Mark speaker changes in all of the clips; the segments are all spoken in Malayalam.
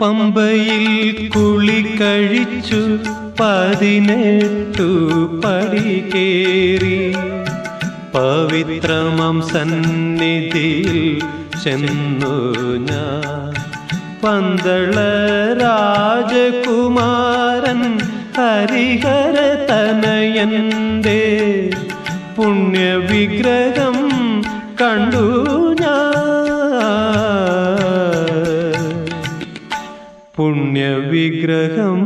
Speaker 1: പമ്പയിൽ കുളി കഴിച്ചു പതിനെട്ടു പടി കേറി. പവിത്രമം സന്നിധിയിൽ ചെന്നു ഞാൻ. പന്തള രാജകുമാരൻ ഹരിഹര തനയന്റെ പുണ്യവിഗ്രഹം കണ്ടു ഞാൻ. പുണ്യവിഗ്രഹം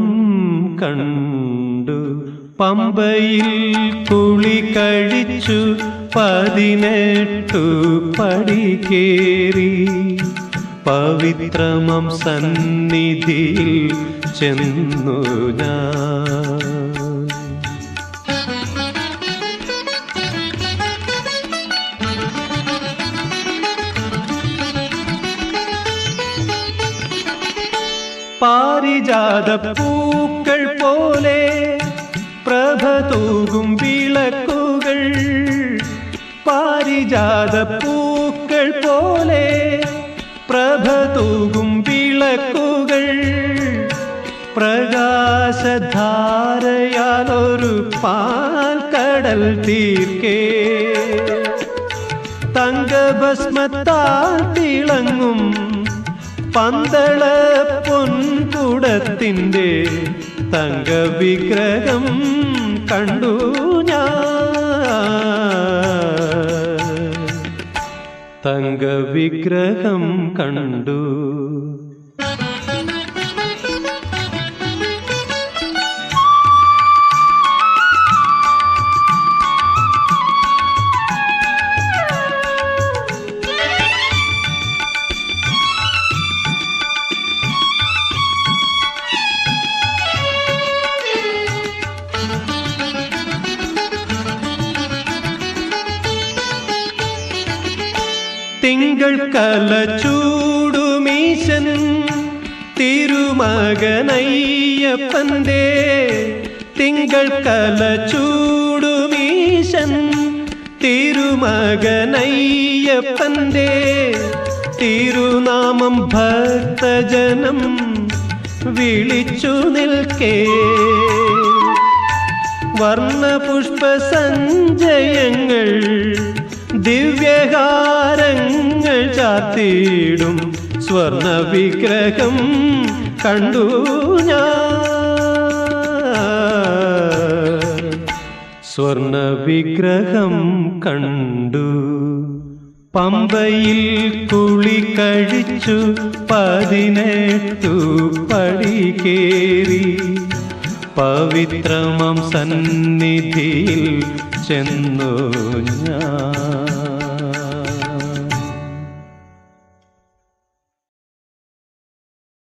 Speaker 1: കണ്ടു. പമ്പയിൽ കുളി കഴിച്ചു പതിനെട്ടു പടികേറി പവിത്രമം സന്നിധിയിൽ ചെന്നു ഞാൻ. പാരിജാത പൂക്കൾ പോലെ പ്രഭ തൂകും വിളക്കുകൾ. പാരിജാത പൂക്കൾ പോലെ പ്രഭ തൂകും വിളക്കുകൾ. പ്രകാശധാരയാലൊരു പാൽക്കടൽ തീർക്കേ. തങ്കഭസ്മത്താൽ തിളങ്ങും പന്തള പൊൻകുടത്തിന്റെ തങ്കവിഗ്രഹം കണ്ടു ഞാൻ. തങ്കവിഗ്രഹം കണ്ടു തിങ്കൾ കല ചൂടുമീശൻ തിരുമകനയ്യപ്പന്റെ തിങ്കൾ കല ചൂടുമീശൻ തിരുമകനയ്യപ്പന്റെ തിരുനാമം ഭക്തജനം വിളിച്ചു നിൽക്കേ. വർണപുഷ്പ സഞ്ചയങ്ങൾ ദിവ്യഹാരങ്ങൾ ചാത്തിയിടും സ്വർണ വിഗ്രഹം കണ്ടു ഞാൻ. സ്വർണ വിഗ്രഹം കണ്ടു. പമ്പയിൽ കുളി കഴിച്ചു പതിനെട്ടു പടി കേറി. പവിത്രമം സന്നിധിയിൽ ചെന്നു ഞാൻ.